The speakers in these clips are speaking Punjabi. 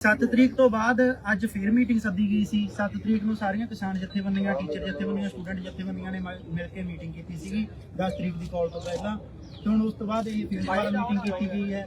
7 ਤਰੀਕ ਤੋਂ ਬਾਅਦ ਅੱਜ ਫੇਰ ਮੀਟਿੰਗ ਸੱਦੀ ਗਈ ਸੀ। 7 ਤਰੀਕ ਨੂੰ ਸਾਰੀਆਂ ਕਿਸਾਨ ਜਥੇਬੰਦੀਆਂ ਟੀਚਰ ਜਥੇਬੰਦੀਆਂ ਸਟੂਡੈਂਟ ਜਥੇਬੰਦੀਆਂ ਨੇ ਮ- ਮਿਲ ਕੇ ਮੀਟਿੰਗ ਕੀਤੀ ਸੀਗੀ। 10 ਤਰੀਕ ਦੀ ਕਾਲ ਤੋਂ ਪਹਿਲਾਂ। ਤੇ ਹੁਣ ਉਸ ਤੋਂ ਬਾਅਦ ਇਹ ਫੇਰ ਦੁਬਾਰਾ ਮੀਟਿੰਗ ਕੀਤੀ ਗਈ ਹੈ।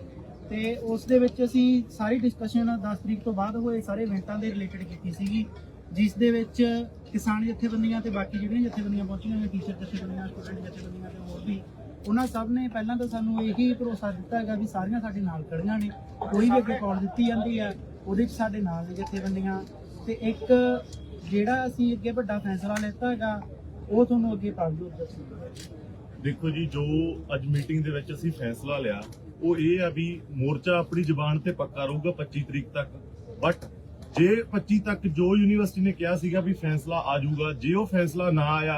ਤੇ ਉਸ ਦੇ ਵਿੱਚ ਅਸੀਂ ਸਾਰੀ ਡਿਸਕਸ਼ਨ 10 ਤਰੀਕ ਤੋਂ ਬਾਅਦ ਹੋਏ, ਸਾਰੇ ਇਵੈਂਟਾਂ ਦੇ ਰਿਲੇਟਡ ਕੀਤੀ ਸੀਗੀ। ਜਿਸ ਦੇ ਵਿੱਚ ਕਿਸਾਨ ਜਥੇਬੰਦੀਆਂ ਤੇ ਬਾਕੀ ਜਿਹੜੀਆਂ ਜਥੇਬੰਦੀਆਂ ਪਹੁੰਚੀਆਂ ਹੋਈਆਂ ਟੀਚਰ ਜਥੇਬੰਦੀਆਂ ਸਟੂਡੈਂਟ ਜਥੇਬੰਦੀਆਂ ਤੇ ਹੋਰ ਵੀ, ਉਹਨਾਂ ਸਭ ਨੇ ਪਹਿਲਾਂ ਤਾਂ ਸਾਨੂੰ ਇਹੀ ਭਰੋਸਾ ਦਿੱਤਾ ਹੈਗਾ ਵੀ ਸਾਰੀਆਂ ਸਾਡੇ ਨਾਲ ਖੜੀਆਂ ਨੇ। ਕੋਈ ਵੀ ਅੱਗੇ ਕਾਲ ਦਿੱਤੀ ਜਾਂਦੀ ਹੈ। ਉਹਦੇ 'ਚ ਸਾਡੇ ਨਾਲ ਦੇ ਜਥੇਬੰਦੀਆਂ ਤੇ ਇੱਕ ਜਿਹੜਾ ਅਸੀਂ ਅੱਗੇ ਵੱਡਾ ਫੈਸਲਾ ਲਿੱਤਾ ਹੈਗਾ, ਉਹ ਤੁਹਾਨੂੰ ਅੱਗੇ ਪ੍ਰਭਜੋਤ ਦੱਸੂਗਾ। ਦੇਖੋ ਜੀ, ਜੋ ਅੱਜ ਮੀਟਿੰਗ ਦੇ ਵਿੱਚ ਅਸੀਂ ਫੈਸਲਾ ਲਿਆ, ਉਹ ਇਹ ਆ ਵੀ ਮੋਰਚਾ ਆਪਣੀ ਜ਼ੁਬਾਨ ਤੇ ਪੱਕਾ ਰਹੂਗਾ 25 ਤਰੀਕ ਤੱਕ। ਬਟ ਜੇ 25 ਤੱਕ ਜੋ ਯੂਨੀਵਰਸਿਟੀ ਨੇ ਕਿਹਾ ਸੀਗਾ ਵੀ ਫੈਸਲਾ ਆ ਜਾਊਗਾ, ਜੇ ਉਹ ਫੈਸਲਾ ਨਾ ਆਇਆ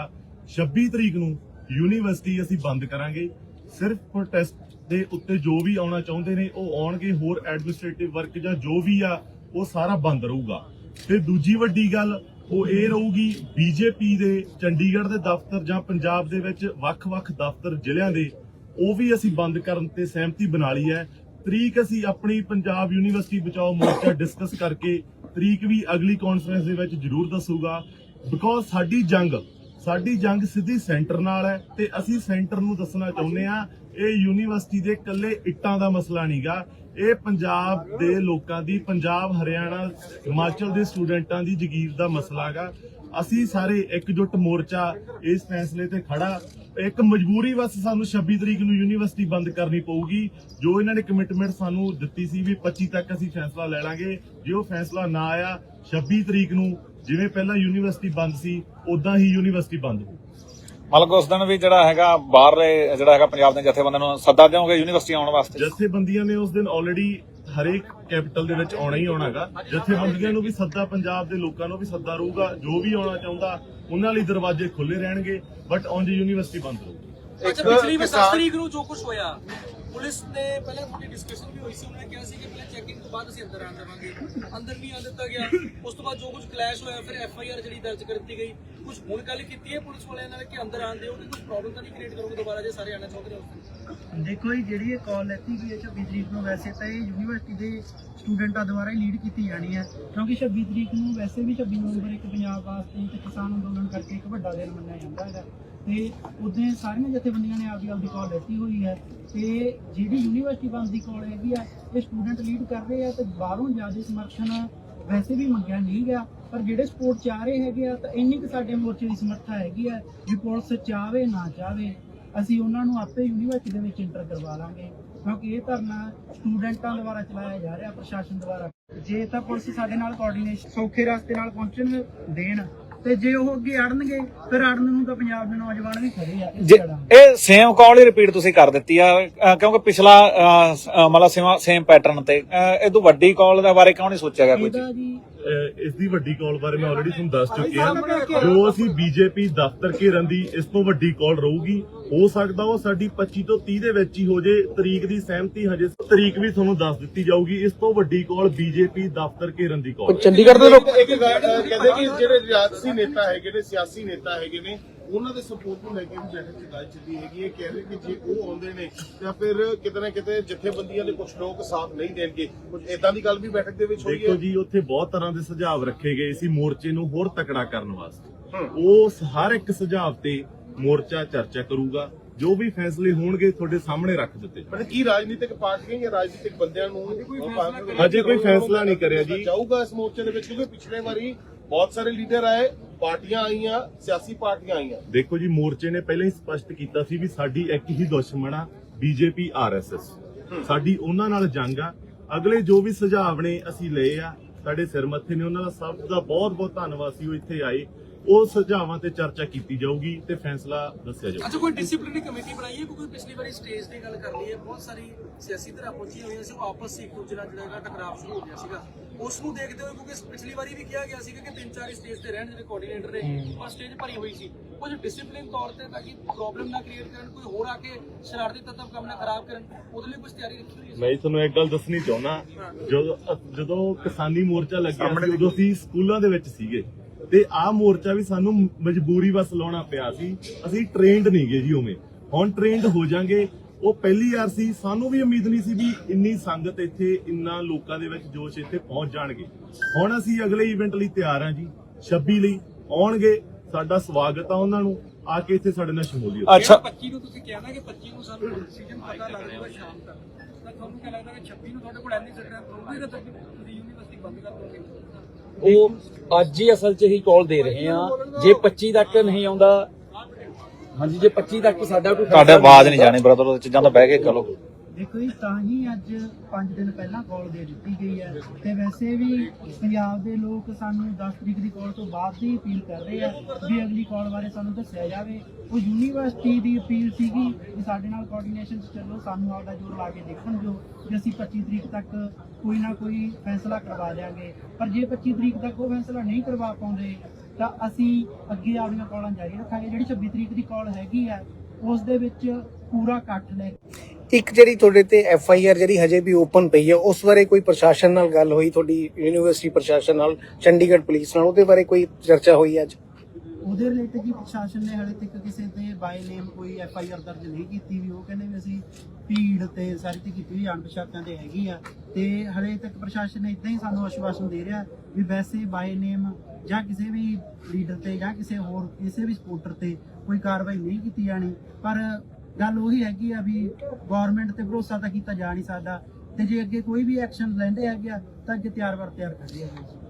26 ਤਰੀਕ ਨੂੰ ਯੂਨੀਵਰਸਿਟੀ ਅਸੀਂ ਬੰਦ ਕਰਾਂਗੇ। ਸਿਰਫ ਪ੍ਰੋਟੈਸਟ ਦੇ ਉੱਤੇ ਜੋ ਵੀ ਆਉਣਾ ਚਾਹੁੰਦੇ ਨੇ, ਉਹ ਆਉਣਗੇ ਹੋਰ ਐਡਮਿਨਿਸਟ੍ਰੇਟਿਵ ਵਰਕ ਜਾਂ ਜੋ ਵੀ ਆ, ਉਹ ਸਾਰਾ ਬੰਦ ਰਹੂਗਾ। ਤੇ ਦੂਜੀ ਵੱਡੀ ਗੱਲ, ਉਹ ਇਹ ਰਹੂਗੀ ਬੀਜੇਪੀ ਦੇ, ਚੰਡੀਗੜ੍ਹ ਦੇ ਦਫ਼ਤਰ ਜਾਂ ਪੰਜਾਬ ਦੇ ਵਿੱਚ ਵੱਖ-ਵੱਖ ਦਫ਼ਤਰ ਜ਼ਿਲ੍ਹਿਆਂ ਦੇ, ਉਹ ਵੀ ਅਸੀਂ ਬੰਦ ਕਰਨ ਤੇ ਸਹਿਮਤੀ ਬਣਾ ਲਈ ਹੈ। ਤਰੀਕ ਅਸੀਂ ਆਪਣੀ ਪੰਜਾਬ ਯੂਨੀਵਰਸਿਟੀ ਬਚਾਓ ਮੋਰਚਾ ਡਿਸਕਸ ਕਰਕੇ, ਤਰੀਕ ਵੀ ਅਗਲੀ ਕਾਨਫਰੰਸ ਦੇ ਵਿੱਚ ਜ਼ਰੂਰ ਦੱਸੂਗਾ। ਬਿਕੋਜ਼ ਸਾਡੀ ਜੰਗ ਸਾਡੀ ਜੰਗ ਸਿੱਧੀ ਸੈਂਟਰ ਨਾਲ ਹੈ ਤੇ ਅਸੀਂ ਸੈਂਟਰ ਨੂੰ ਦੱਸਣਾ ਚਾਹੁੰਦੇ ਆ ਇਹ ਯੂਨੀਵਰਸਿਟੀ ਦੇ ਇਕੱਲੇ ਇੱਟਾਂ ਦਾ ਮਸਲਾ ਨਹੀਂਗਾ। ਇਹ ਪੰਜਾਬ ਦੇ ਲੋਕਾਂ ਦੀ, ਪੰਜਾਬ, ਹਰਿਆਣਾ, ਹਿਮਾਚਲ ਦੇ ਸਟੂਡੈਂਟਾਂ ਦੀ ਜਗੀਰ ਦਾ ਮਸਲਾ ਹੈਗਾ ਅਸੀਂ ਸਾਰੇ ਇਕਜੁੱਟ ਮੋਰਚਾ ਇਸ ਫੈਸਲੇ ਤੇ ਖੜਾ। ਇੱਕ ਮਜਬੂਰੀ ਵਸ ਸਾਨੂੰ 26 ਤਰੀਕ ਨੂੰ ਯੂਨੀਵਰਸਿਟੀ ਬੰਦ ਕਰਨੀ ਪਊਗੀ। ਜੋ ਇਹਨਾਂ ਨੇ ਕਮਿਟਮੈਂਟ ਸਾਨੂੰ ਦਿੱਤੀ ਸੀ ਵੀ 25 ਤੱਕ ਅਸੀਂ ਫੈਸਲਾ ਲੈ ਲਾਂਗੇ। ਜੇ ਉਹ ਫੈਸਲਾ ਨਾ ਆਇਆ 26 ਤਰੀਕ ਨੂੰ ਜਿਵੇਂ ਪਹਿਲਾਂ ਯੂਨੀਵਰਸਿਟੀ ਬੰਦ ਸੀ ਉਦਾਂ ਹੀ ਯੂਨੀਵਰਸਿਟੀ ਬੰਦ ਹੋਊ ਮਤਲਬ ਉਸ ਦਿਨ ਵੀ ਜਿਹੜਾ ਹੈਗਾ ਬਾਹਰਲੇ ਜਿਹੜਾ ਹੈਗਾ ਪੰਜਾਬ ਦੇ ਜਥੇਬੰਦੀਆਂ ਨੂੰ ਸੱਦਾ ਦਿਓਗੇ ਯੂਨੀਵਰਸਿਟੀ ਆਉਣ ਵਾਸਤੇ? ਜਥੇਬੰਦੀਆਂ ਨੇ ਉਸ ਦਿਨ ਆਲਰੇਡੀ ਹਰੇਕ ਕੈਪੀਟਲ ਦੇ ਵਿੱਚ ਆਉਣਾ ਹੀ ਆਉਣਾਗਾ ਜਥੇਬੰਦੀਆਂ ਨੂੰ ਵੀ ਸੱਦਾ ਪੰਜਾਬ ਦੇ ਲੋਕਾਂ ਨੂੰ ਵੀ ਸੱਦਾ ਰਹੂਗਾ ਜੋ ਵੀ ਆਉਣਾ ਚਾਹੁੰਦਾ ਉਹਨਾਂ ਲਈ ਦਰਵਾਜ਼ੇ ਖੁੱਲੇ ਰਹਿਣਗੇ ਬਟ ਔਨ ਯੂਨੀਵਰਸਿਟੀ ਬੰਦ ਰਹੂਗੀ। ਅੱਛਾ ਪਿਛਲੀ ਵਾਰ 7 ਤਰੀਕ ਨੂੰ ਜੋ ਕੁਝ ਹੋਇਆ। ਪੁਲਿਸ ਨੇ ਪਹਿਲਾਂ ਤੁਹਾਡੀ ਡਿਸਕਸ਼ਨ ਵੀ ਹੋਈ ਸੀ, ਉਹਨਾਂ ਨੇ ਕਿਹਾ ਸੀ ਕਿ ਪਹਿਲਾਂ ਚੈਕਿੰਗ ਤੋਂ ਬਾਅਦ ਅਸੀਂ ਅੰਦਰ ਆਣ ਦੇਵਾਂਗੇ। ਅੰਦਰ ਨਹੀਂ ਆ ਦਿੱਤਾ ਗਿਆ। ਉਸ ਤੋਂ ਬਾਅਦ ਜੋ ਕੁਝ ਕਲੈਸ਼ ਹੋਇਆ, ਫਿਰ ਐਫ ਆਈ ਆਰ ਜਿਹੜੀ ਦਰਜ ਕਰ ਦਿੱਤੀ ਗਈ। ਕੁਝ ਹੁਣ ਗੱਲ ਕੀਤੀ ਹੈ ਪੁਲਿਸ ਵਾਲਿਆਂ ਨਾਲ ਕਿ ਅੰਦਰ ਆਣ ਦਿਓ ਤੇ ਕੁਝ ਪ੍ਰੋਬਲਮ ਤਾਂ ਨਹੀਂ ਕ੍ਰੀਏਟ ਕਰੋਗੇ? ਦੁਬਾਰਾ ਜੇ ਸਾਰੇ ਆਣਾ ਚਾਹੁੰਦੇ ਹੋ ਦੇਖੋ ਜੀ, ਜਿਹੜੀ ਇਹ ਕਾਲ ਲੈਤੀ ਗਈ ਹੈ 26 ਤਰੀਕ ਨੂੰ, ਵੈਸੇ ਤਾਂ ਇਹ ਯੂਨੀਵਰਸਿਟੀ ਦੇ ਸਟੂਡੈਂਟਾਂ ਦੁਆਰਾ ਹੀ ਲੀਡ ਕੀਤੀ ਜਾਣੀ ਹੈ। ਕਿਉਂਕਿ 26 ਤਰੀਕ ਨੂੰ ਵੈਸੇ ਵੀ 26 ਨਵੰਬਰ ਇੱਕ ਪੰਜਾਬ ਵਾਸਤੇ ਇੱਕ ਕਿਸਾਨ ਅੰਦੋਲਨ ਕਰਕੇ ਇੱਕ ਵੱਡਾ ਦਿਨ ਮੰਨਿਆ ਜਾਂਦਾ ਹੈਗਾ। ਤੇ ਉਦੋਂ ਸਾਰੀਆਂ ਜਥੇਬੰਦੀਆਂ ਨੇ ਆਪਦੀ ਆਪਦੀ ਕਾਲ ਲੈਤੀ ਹੋਈ ਹੈ। ਤੇ ਜਿਹੜੀ ਯੂਨੀਵਰਸਿਟੀ ਬੰਦ ਦੀ ਕਾਲ ਹੈਗੀ ਆ, ਇਹ ਸਟੂਡੈਂਟ ਲੀਡ ਕਰ ਰਹੇ ਆ ਤੇ ਬਾਹਰੋਂ ਜ਼ਿਆਦਾ ਸਮਰਥਨ ਵੈਸੇ ਵੀ ਮੰਗਿਆ ਨਹੀਂ ਗਿਆ। ਪਰ ਜਿਹੜੇ ਸਪੋਰਟ ਚਾਹ ਰਹੇ ਹੈਗੇ ਆ, ਤਾਂ ਇੰਨੀ ਕੁ ਸਾਡੇ ਮੋਰਚੇ ਦੀ ਸਮਰੱਥਾ ਹੈਗੀ ਆ ਵੀ ਪੁਲਿਸ ਚਾਹਵੇ, ਨਾ ਚਾਹਵੇ। ਅਸੀਂ ਉਹਨਾਂ ਨੂੰ ਆਪੇ ਯੂਨੀਵਰਸਿਟੀ ਦੇ ਵਿੱਚ ਇੰਟਰ ਕਰਵਾ ਲਾਂਗੇ ਕਿਉਂਕਿ ਇਹ ਧਰਨਾ ਸਟੂਡੈਂਟਾਂ ਦੁਆਰਾ ਚਲਾਇਆ ਜਾ ਰਿਹਾ ਪ੍ਰਸ਼ਾਸਨ ਦੁਆਰਾ। ਜੇ ਤਾਂ ਪੁਲਿਸ ਸਾਡੇ ਨਾਲ ਕੋਆਰਡੀਨੇਸ਼ਨ ਸੌਖੇ ਰਸਤੇ ਨਾਲ ਪਹੁੰਚਣ ਦੇਣ ਤੇ ਜੇ ਉਹ ਅੱਗੇ ਅੜਨਗੇ ਫਿਰ ਅੜਨ ਨੂੰ ਤਾਂ ਪੰਜਾਬ ਦੇ ਨੌਜਵਾਨ ਵੀ ਖੜੇ ਆ ਇਸ ਇਹ ਸੇਮ ਕਾਲ ਹੀ ਰਿਪੀਟ ਤੁਸੀਂ ਕਰ ਦਿੱਤੀ ਆ ਅ, ਕਿਉਂਕਿ ਪਿਛਲਾ ਅ, ਸ- ਅ, ਮਤਲਬ ਸੇਮ ਪੈਟਰਨ ਤੇ ਅ, ਇਹ ਤੋਂ ਵੱਡੀ ਕਾਲ ਦੇ ਬਾਰੇ ਕਿਉਂ ਨਹੀਂ ਸੋਚਿਆ ਗਿਆ ਕੋਈ ਇਹਦਾ ਜੀ ਇਸ ਦੀ ਵੱਡੀ ਕਾਲ ਬਾਰੇ ਮੈਂ ਆਲਰੇਡੀ ਤੁਹਾਨੂੰ ਦੱਸ ਚੁੱਕਿਆ। ਜੋ ਅਸੀਂ ਬੀਜੇਪੀ ਦਫ਼ਤਰ ਘੇਰਨ ਦੀ ਇਸ ਤੋਂ ਵੱਡੀ ਕਾਲ ਰਹੂਗੀ। ਹੋ ਸਕਦਾ ਉਹ ਸਾਡੀ 25 ਤੋਂ 30 ਦੇ ਵਿੱਚ ਹੀ ਹੋ ਜੇ ਤਰੀਕ ਦੀ ਸਹਿਮਤੀ ਹਜੇ ਤਰੀਕ ਵੀ ਤੁਹਾਨੂੰ ਦੱਸ ਦਿੱਤੀ ਜਾਊਗੀ। ਇਸ ਤੋਂ ਵੱਡੀ ਕਾਲ ਬੀਜੇਪੀ ਦਫ਼ਤਰ ਘੇਰਨ ਦੀ ਕਾਲ ਚੰਡੀਗੜ੍ਹ ਦੇ ਲੋਕ ਇੱਕ ਕਹਿੰਦੇ ਕਿ ਜਿਹੜੇ ਰਿਆਸਤੀ ਨੇਤਾ ਹੈਗੇ ਨੇ ਸਿਆਸੀ ਨੇਤਾ ਹੈਗੇ ਨੇ ਉਹਨਾਂ ਦੇ ਸਪੋਰਟ ਨੂੰ ਲੈ ਕੇ ਵੀ ਬੈਠਕ ਚ ਗੱਲ ਚੱਲੀ ਹੈਗੀ ਇਹ ਕਹਿ ਰਹੇ ਕਿ ਜੇ ਉਹ ਆਉਂਦੇ ਨੇ ਤਾਂ ਫਿਰ ਕਿਤੇ ਨਾ ਕਿਤੇ ਜਥੇਬੰਦੀਆਂ ਦੇ ਕੁਝ ਲੋਕ ਸਾਥ ਨਹੀਂ ਦੇਣਗੇ। ਕੁਝ ਇਦਾਂ ਦੀ ਗੱਲ ਵੀ ਬੈਠਕ ਦੇ ਵਿੱਚ ਹੋਈ ਦੇਖੋ ਹੈ ਜੀ ਉੱਥੇ ਬਹੁਤ ਤਰ੍ਹਾਂ ਦੇ ਸੁਝਾਅ ਰੱਖੇ ਗਏ ਸੀ ਮੋਰਚੇ ਨੂੰ ਹੋਰ ਤਕੜਾ ਕਰਨ ਵਾਸਤੇ। ਹੂੰ। ਉਸ ਹਰ ਇੱਕ ਸੁਝਾਅ ਤੇ ਮੋਰਚਾ ਚਰਚਾ ਕਰੂਗਾ। ਜੋ ਵੀ ਫੈਸਲੇ ਹੋਣਗੇ ਤੁਹਾਡੇ ਸਾਹਮਣੇ ਰੱਖ ਦਿੱਤੇ ਜਾਣਗੇ। ਮਤਲਬ ਕੀ ਰਾਜਨੀਤਿਕ ਪਾਰਟੀਆਂ ਜਾਂ ਰਾਜਨੀਤਿਕ ਬੰਦਿਆਂ ਨੂੰ ਹਜੇ ਕੋਈ ਫੈਸਲਾ ਨਹੀਂ ਕਰਿਆ ਜੀ। ਜਾਊਗਾ ਇਸ ਮੋਰਚੇ ਦੇ ਵਿੱਚ ਕਿਉਂਕਿ ਪਿਛਲੇ ਵਾਰੀ ਬਹੁਤ ਸਾਰੇ ਲੀਡਰ ਆਏ। ਪਾਰਟੀਆਂ ਆਈਆਂ ਸਿਆਸੀ ਪਾਰਟੀਆਂ ਆਈਆਂ। ਦੇਖੋ ਜੀ ਮੋਰਚੇ ਨੇ ਪਹਿਲਾਂ ਹੀ ਸਪਸ਼ਟ ਕੀਤਾ ਸੀ ਵੀ ਸਾਡੀ ਇੱਕ ਹੀ ਦੁਸ਼ਮਣ ਆ ਬੀਜੇਪੀ ਆਰਐਸਐਸ। ਸਾਡੀ ਉਹਨਾਂ ਨਾਲ ਜੰਗ ਆ। ਅਗਲੇ ਜੋ ਵੀ ਸੁਝਾਅ ਨੇ ਅਸੀਂ ਲਏ ਆ ਸਾਡੇ ਸਿਰ ਮੱਥੇ ਨੇ ਉਹਨਾਂ ਦਾ ਸਭ ਦਾ ਬਹੁਤ ਬਹੁਤ ਧੰਨਵਾਦ ਸੀ ਉਹ ਇੱਥੇ ਆਏ। ਉਹ ਸੁਝਾਵਾਂ ਤੇ ਚਰਚਾ ਕੀਤੀ ਜਾਊਗੀ ਤੇ ਫੈਸਲਾ ਦੱਸਿਆ ਜਾਊਗਾ। ਅੱਛਾ ਕੋਈ ਡਿਸਪਲਿਨਰੀ ਕਮੇਟੀ ਬਣਾਈ ਹੈ? ਕਿਉਂਕਿ ਪਿਛਲੀ ਵਾਰੀ ਸਟੇਜ ਦੀ ਗੱਲ ਕਰ ਲਈ ਹੈ ਬਹੁਤ ਸਾਰੀ ਸਿਆਸੀ ਧਿਰਾਂ ਪਹੁੰਚੀਆਂ ਹੋਈਆਂ ਸੀ ਉਹ ਆਪਸ 'ਚ ਇੱਕ ਦੂਜੇ ਨਾਲ ਜਿਹੜਾ ਟਕਰਾਅ ਸ਼ੁਰੂ ਹੋ ਗਿਆ ਸੀਗਾ। ਉਸ ਨੂੰ ਦੇਖਦੇ ਹੋਏ ਕਿਉਂਕਿ ਪਿਛਲੀ ਵਾਰੀ ਵੀ ਕਿਹਾ ਗਿਆ ਸੀਗਾ ਕਿ ਤਿੰਨ ਚਾਰ ਸਟੇਜ ਤੇ ਰਹਿਣ ਜਿਹੜੇ ਕੋਆਰਡੀਨੇਟਰ ਨੇ। ਪਰ ਸਟੇਜ ਭਰੀ ਹੋਈ ਸੀ। ਕੁਝ ਡਿਸਪਲਿਨ ਤੌਰ ਤੇ ਤਾਂ ਕਿ ਪ੍ਰੋਬਲਮ ਨਾ ਕ੍ਰੀਏਟ ਕਰਨ ਕੋਈ ਹੋਰ ਆ ਕੇ ਸ਼ਰਾਰਤੀ ਤੱਤਵ ਕੰਮ ਨਾ ਖਰਾਬ ਕਰਨ ਉਹਦੇ ਲਈ ਕੁਝ ਤਿਆਰੀ ਰੱਖੀ ਹੋਈ ਹੈ। ਮੈਂ ਤੁਹਾਨੂੰ ਇੱਕ ਗੱਲ ਦੱਸਣੀ ਚਾਹੁੰਦਾ। ਜਦੋਂ ਜਦੋਂ ਕਿਸਾਨੀ ਮੋਰਚਾ ਲੱਗਿਆ ਸੀ ਉਦੋਂ ਅਸੀਂ ਸਕੂਲਾਂ ਦੇ ਵਿੱਚ ਸੀਗੇ। ਤੇ ਆਹ ਮੋਰਚਾ ਵੀ ਸਾਨੂੰ ਮਜਬੂਰੀ ਵਸ ਲਾਉਣਾ ਪਿਆ ਸੀ। ਅਸੀਂ ਟ੍ਰੇਨਡ ਨਹੀਂ ਗਏ ਜੀ ਉਵੇਂ। ਹੁਣ ਟ੍ਰੇਨਡ ਹੋ ਜਾਾਂਗੇ। ਉਹ ਪਹਿਲੀ ਵਾਰ ਸੀ ਸਾਨੂੰ ਵੀ ਉਮੀਦ ਨਹੀਂ ਸੀ ਵੀ ਇੰਨੀ ਸੰਗਤ ਇੱਥੇ ਇੰਨਾ ਲੋਕਾਂ ਦੇ ਵਿੱਚ ਜੋਸ਼ ਇੱਥੇ ਪਹੁੰਚ ਜਾਣਗੇ। ਹੁਣ ਅਸੀਂ ਅਗਲੇ ਇਵੈਂਟ ਲਈ ਤਿਆਰ ਹਾਂ ਜੀ 26 ਲਈ ਆਉਣਗੇ ਸਾਡਾ ਸਵਾਗਤ ਆ ਉਹਨਾਂ ਨੂੰ ਆ ਕੇ ਇੱਥੇ ਸਾਡੇ ਨਾਲ ਸ਼ਮੂਲੀਅਤ। ਅੱਛਾ। 25 ਨੂੰ ਤੁਸੀਂ ਕਿਹਾ ਨਾ ਕਿ 25 ਨੂੰ ਸਾਨੂੰ ਡਿਸੀਜਨ ਪਤਾ ਲੱਗ ਜਾਊਗਾ ਸ਼ਾਮ ਤੱਕ। ਤਾਂ ਤੁਹਾਨੂੰ ਕੀ ਲੱਗਦਾ ਕਿ 26 ਨੂੰ ਤੁਹਾਡੇ ਕੋਲ ਐਨੀ ਸਟਰੈਂਥ ਹੋਊਗੀ ਕਿ ਤੁਸੀਂ ਯੂਨੀਵਰਸਿਟੀ ਬੰਦ ਕਰ ਦੋਗੇ? ਉਹ ਅੱਜ ਹੀ ਅਸਲ 'ਚ ਹੀ ਕਾਲ ਦੇ ਰਹੇ ਆ ਜੇ 25 ਤੱਕ ਨਹੀਂ ਆਉਂਦਾ ਹਾਂਜੀ ਜੇ 25 ਤੱਕ ਸਾਡਾ ਕੋਈ ਤੁਹਾਡੇ ਆਵਾਜ਼ ਨਹੀਂ ਜਾਣੀ ਬ੍ਰਦਰ ਉਹ ਚੀਜ਼ਾਂ ਤਾਂ ਬਹਿ ਕੇ ਕਰੋ ਦੇਖੋ ਜੀ ਤਾਂ ਹੀ ਅੱਜ 5 ਦਿਨ ਪਹਿਲਾਂ ਕਾਲ ਦੇ ਦਿੱਤੀ ਗਈ ਹੈ। ਤੇ ਵੈਸੇ ਵੀ ਪੰਜਾਬ ਦੇ ਲੋਕ ਸਾਨੂੰ 10 ਤਰੀਕ ਦੀ ਕਾਲ ਤੋਂ ਬਾਅਦ ਦੀ ਅਪੀਲ ਕਰ ਰਹੇ ਆ ਵੀ ਅਗਲੀ ਕਾਲ ਬਾਰੇ ਸਾਨੂੰ ਦੱਸਿਆ ਜਾਵੇ। ਉਹ ਯੂਨੀਵਰਸਿਟੀ ਦੀ ਅਪੀਲ ਸੀਗੀ ਵੀ ਸਾਡੇ ਨਾਲ ਕੋਆਰਡੀਨੇਸ਼ਨ 'ਚ ਚੱਲੋ ਸਾਨੂੰ ਆਪਦਾ ਜੋਰ ਲਾ ਕੇ ਦੇਖਣ ਦਿਓ ਕਿ ਅਸੀਂ 25 ਤਰੀਕ ਤੱਕ ਕੋਈ ਨਾ ਕੋਈ ਫੈਸਲਾ ਕਰਵਾ ਦਿਆਂਗੇ। ਪਰ ਜੇ 25 ਤਰੀਕ ਤੱਕ ਉਹ ਫੈਸਲਾ ਨਹੀਂ ਕਰਵਾ ਪਾਉਂਦੇ ਤਾਂ ਅਸੀਂ ਅੱਗੇ ਆਪਣੀਆਂ ਕਾਲਾਂ ਜਾਰੀ ਰੱਖਾਂਗੇ। ਜਿਹੜੀ 26 ਤਰੀਕ ਦੀ ਕਾਲ ਹੈਗੀ ਆ ਉਸ ਦੇ ਵਿੱਚ ਪੂਰਾ ਇਕੱਠ ਲੈ ਇੱਕ ਜਿਹੜੀ ਤੁਹਾਡੇ ਤੇ ਐਫ ਆਈ ਆਰ ਜਿਹੜੀ ਹਜੇ ਵੀ ਓਪਨ ਪਈ ਹੈ, ਉਸ ਬਾਰੇ ਕੋਈ ਪ੍ਰਸ਼ਾਸਨ ਨਾਲ ਗੱਲ ਹੋਈ? ਤੁਹਾਡੀ ਯੂਨੀਵਰਸਿਟੀ ਪ੍ਰਸ਼ਾਸਨ ਨਾਲ, ਚੰਡੀਗੜ੍ਹ ਪੁਲਿਸ ਨਾਲ, ਉਹਦੇ ਬਾਰੇ ਕੋਈ ਚਰਚਾ ਹੋਈ ਅੱਜ? ਉਹਦੇ ਰਿਲੇਟਡ ਜੀ ਪ੍ਰਸ਼ਾਸਨ ਨੇ ਹਾਲੇ ਤੱਕ ਕਿਸੇ ਤੇ ਬਾਈ ਨੇਮ ਕੋਈ ਐਫ ਆਈ ਆਰ ਦਰਜ ਨਹੀਂ ਕੀਤੀ ਵੀ, ਉਹ ਕਹਿੰਦੇ ਵੀ ਅਸੀਂ ਭੀੜ ਤੇ ਸਾਰੀ ਤੇ ਕੀਤੀ ਹੋਈ ਅਣਪਛਾਤਿਆਂ ਤੇ ਹੈਗੀ ਆ ਤੇ ਹਲੇ ਤੱਕ ਪ੍ਰਸ਼ਾਸਨ ਨੇ ਇਦਾਂ ਹੀ ਸਾਨੂੰ ਆਸ਼ਵਾਸਨ ਦੇ ਰਿਹਾ ਵੀ ਵੈਸੇ ਬਾਈ ਨੇਮ ਜਾਂ ਕਿਸੇ ਵੀ ਲੀਡਰ ਤੇ ਜਾਂ ਕਿਸੇ ਹੋਰ ਕਿਸੇ ਵੀ ਸਪੋਰਟਰ ਤੇ ਕੋਈ ਕਾਰਵਾਈ ਨਹੀਂ ਕੀਤੀ ਜਾਣੀ, ਪਰ ਗੱਲ ਉਹੀ ਹੈਗੀ ਆ ਵੀ ਗਵਰਨਮੈਂਟ ਤੇ ਭਰੋਸਾ ਤਾਂ ਕੀਤਾ ਜਾ ਨਹੀਂ ਸਕਦਾ ਤੇ ਜੇ ਅੱਗੇ ਕੋਈ ਵੀ ਐਕਸ਼ਨ ਲੈਂਦੇ ਹੈਗੇ ਆ ਤਾਂ ਅੱਗੇ ਤਿਆਰ ਵਰ ਤਿਆਰ ਕਰਦੇ ਆ।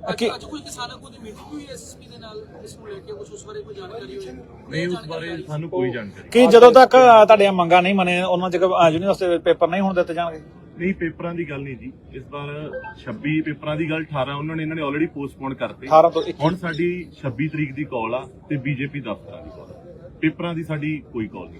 ਅੱਜ ਅੱਜ ਕੁਝ ਕਿਸਾਨਾਂ ਕੋਲ ਮੀਟਿੰਗ ਹੋਈ ਐਸਐਸਪੀ ਦੇ ਨਾਲ ਇਸ ਨੂੰ ਲੈ ਕੇ ਕੁਝ ਉਸ ਬਾਰੇ ਕੋਈ ਜਾਣਕਾਰੀ ਹੋਈ? ਨਹੀਂ ਉਸ ਬਾਰੇ ਸਾਨੂੰ ਕੋਈ ਜਾਣਕਾਰੀ ਕਿ ਜਦੋਂ ਤੱਕ ਤੁਹਾਡੀਆਂ ਮੰਗਾਂ ਨਹੀਂ ਮੰਨੇ ਉਹਨਾਂ ਚਿਰ ਯੂਨੀਵਰਸਿਟੀ ਦੇ ਪੇਪਰ ਨਹੀਂ ਹੋਣ ਦਿੱਤੇ ਜਾਣਗੇ? ਨਹੀਂ ਪੇਪਰਾਂ ਦੀ ਗੱਲ ਨਹੀਂ ਜੀ। ਇਸ ਵਾਰ 26 ਪੇਪਰਾਂ ਦੀ ਗੱਲ 18 ਉਹਨਾਂ ਨੇ ਇਹਨਾਂ ਨੇ ਆਲਰੇਡੀ ਪੋਸਟਪੋਨ ਕਰਤੇ। 18 ਤੋਂ 21 ਹੁਣ ਸਾਡੀ 26 ਤਰੀਕ ਦੀ ਕਾਲ ਆ ਤੇ ਬੀਜੇਪੀ ਦਫ਼ਤਰਾਂ ਦੀ ਕਾਲ ਆ। ਪੇਪਰਾਂ ਦੀ ਸਾਡੀ ਕੋਈ ਕਾਲ ਨਹੀਂ।